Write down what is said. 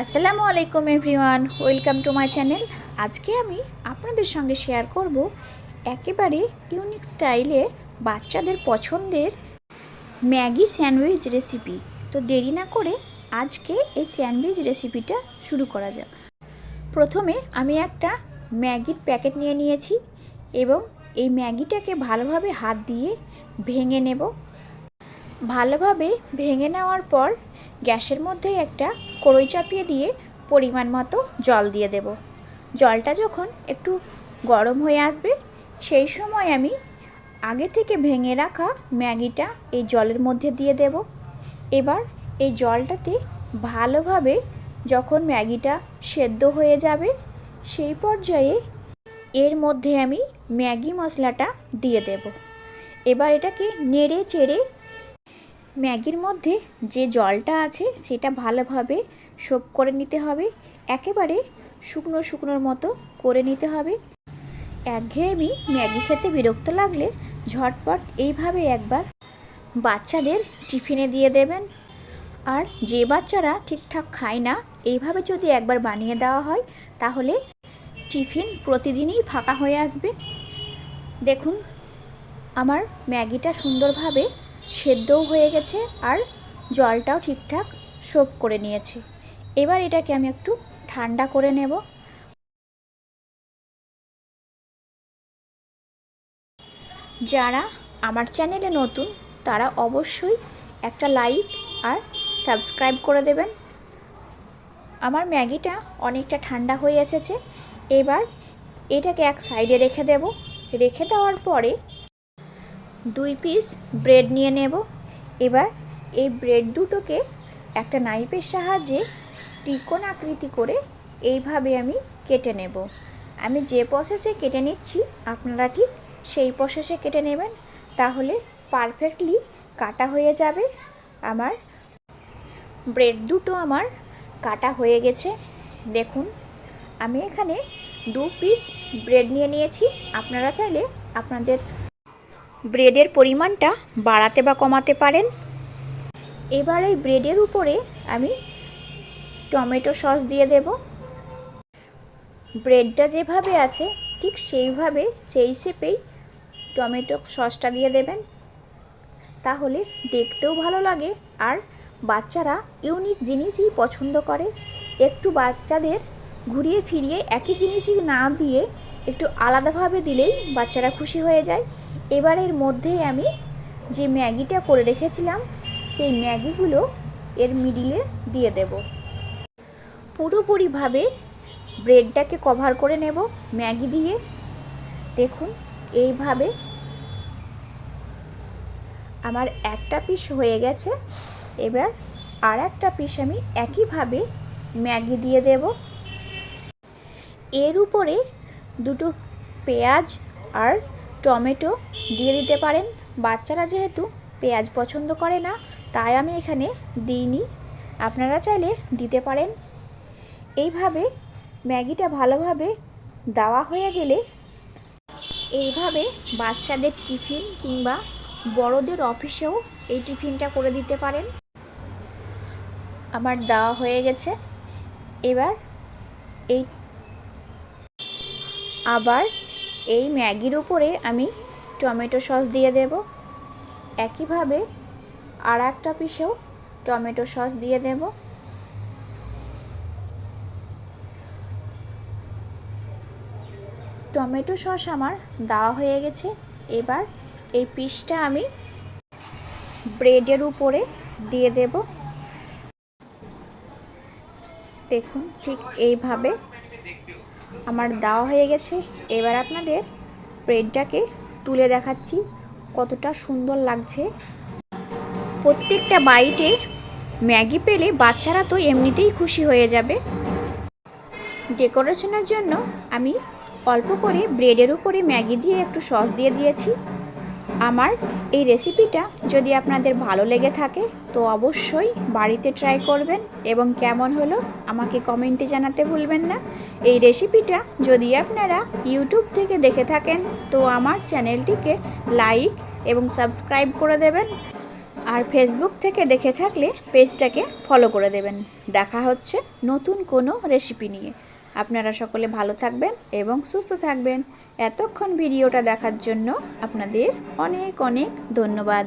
আসসালামু আলাইকুম everyone, welcome to my channel. আজকে আমি আপনাদের সঙ্গে শেয়ার করব একেবারে ইউনিক স্টাইলে বাচ্চাদের পছন্দের ম্যাগি স্যান্ডউইচ রেসিপি। তো দেরি না করে আজকে এই স্যান্ডউইচ রেসিপিটা শুরু করা যাক। প্রথমে আমি একটা ম্যাগির প্যাকেট নিয়ে নিয়েছি এবং এই ম্যাগিটাকে ভালোভাবে হাত দিয়ে ভেঙে নেব। ভালোভাবে ভেঙে নেওয়ার পর গ্যাসের মধ্যে একটা কড়ই চাপিয়ে দিয়ে পরিমাণ মতো জল দিয়ে দেব। জলটা যখন একটু গরম হয়ে আসবে, সেই সময় আমি আগে থেকে ভেঙে রাখা ম্যাগিটা এই জলের মধ্যে দিয়ে দেব। এবার এই জলটাতে ভালোভাবে যখন ম্যাগিটা সেদ্ধ হয়ে যাবে, সেই পর্যায়ে এর মধ্যে আমি ম্যাগি মশলাটা দিয়ে দেব। এবার এটাকে নেড়ে চেড়ে ম্যাগির মধ্যে যে জলটা আছে সেটা ভালোভাবে সোপ করে নিতে হবে। একেবারে শুকনো শুকনোর মতো করে নিতে হবে। একঘেয়েমি ম্যাগি খেতে বিরক্ত লাগলে ঝটপট এইভাবে একবার বাচ্চাদের টিফিনে দিয়ে দেবেন। আর যে বাচ্চারা ঠিকঠাক খায় না, এইভাবে যদি একবার বানিয়ে দেওয়া হয়, তাহলে টিফিন প্রতিদিনই ফাঁকা হয়ে আসবে। দেখুন, আমার ম্যাগিটা সুন্দরভাবে সেদ্ধও হয়ে গেছে আর জলটাও ঠিকঠাক সোপ করে নিয়েছে। এবার এটাকে আমি একটু ঠান্ডা করে নেব। যারা আমার চ্যানেলে নতুন, তারা অবশ্যই একটা লাইক আর সাবস্ক্রাইব করে দেবেন। আমার ম্যাগিটা অনেকটা ঠান্ডা হয়ে এসেছে। এবার এটাকে এক সাইডে রেখে দেব। রেখে দেওয়ার পরে দুই পিস ব্রেড নিয়ে নেব। এবার এই ব্রেড দুটোকে একটা নাইফের সাহায্যে ত্রিকোণ আকৃতি করে এইভাবে আমি কেটে নেব। আমি যে প্রসেসে কেটে নিচ্ছি, আপনারা ঠিক সেই প্রসেসে কেটে নেবেন। তাহলে পারফেক্টলি কাটা হয়ে যাবে। আমার ব্রেড দুটো আমার কাটা হয়ে গেছে। দেখুন, আমি এখানে দু পিস ব্রেড নিয়ে নিয়েছি। আপনারা চাইলে আপনাদের ব্রেডের পরিমাণটা বাড়াতে বা কমাতে পারেন। এবার এই ব্রেডের উপরে আমি টমেটো সস দিয়ে দেব। ব্রেডটা যেভাবে আছে, ঠিক সেইভাবে, সেই শেপেই টমেটো সসটা দিয়ে দেবেন। তাহলে দেখতেও ভালো লাগে আর বাচ্চারা ইউনিক জিনিসই পছন্দ করে। একটু বাচ্চাদের ঘুরিয়ে ফিরিয়ে একই জিনিসই না দিয়ে একটু আলাদাভাবে দিলেই বাচ্চারা খুশি হয়ে যায়। এবার এর মধ্যেই আমি যে ম্যাগিটা করে রেখেছিলাম, সেই ম্যাগিগুলো এর মিডিলে দিয়ে দেব। পুরোপুরিভাবে ব্রেডটাকে কভার করে নেব ম্যাগি দিয়ে। দেখুন, এইভাবে আমার একটা পিস হয়ে গেছে। এবার আর একটা পিস আমি একইভাবে ম্যাগি দিয়ে দেব। এর উপরে দুটো পেঁয়াজ আর টমেটো দিয়ে দিতে পারেন। বাচ্চারা যেহেতু পেঁয়াজ পছন্দ করে না, তাই আমি এখানে দিইনি। আপনারা চাইলে দিতে পারেন। এইভাবে ম্যাগিটা ভালোভাবে দেওয়া হয়ে গেলে এইভাবে বাচ্চাদের টিফিন কিংবা বড়দের অফিসেও এই টিফিনটা করে দিতে পারেন। আমার দেওয়া হয়ে গেছে। এবার এই আবার এই ম্যাগির উপরে আমি টমেটো সস দিয়ে দেব। একইভাবে আর একটা পিসেও টমেটো সস দিয়ে দেব। টমেটো সস আমার দেওয়া হয়ে গেছে। এবার এই পিসটা আমি ব্রেডের উপরে দিয়ে দেব। দেখুন ঠিক এইভাবে আমার দেওয়া হয়ে গেছে। এবার আপনাদের ব্রেডটাকে তুলে দেখাচ্ছি কতটা সুন্দর লাগছে। প্রত্যেকটা বাইটে ম্যাগি পেলে বাচ্চারা তো এমনিতেই খুশি হয়ে যাবে। ডেকোরেশনের জন্য আমি অল্প করে ব্রেডের উপরে ম্যাগি দিয়ে একটু সস দিয়ে দিয়েছি। আমার এই রেসিপিটা যদি আপনাদের ভালো লেগে থাকে, তো অবশ্যই বাড়িতে ট্রাই করবেন এবং কেমন হলো আমাকে কমেন্টে জানাতে ভুলবেন না। এই রেসিপিটা যদি আপনারা ইউটিউব থেকে দেখে থাকেন, তো আমার চ্যানেলটিকে লাইক এবং সাবস্ক্রাইব করে দেবেন। আর ফেসবুক থেকে দেখে থাকলে পেজটাকে ফলো করে দেবেন। দেখা হচ্ছে নতুন কোনো রেসিপি নিয়ে। আপনারা সকলে ভালো থাকবেন এবং সুস্থ থাকবেন। এতক্ষণ ভিডিওটা দেখার জন্য আপনাদের অনেক অনেক ধন্যবাদ।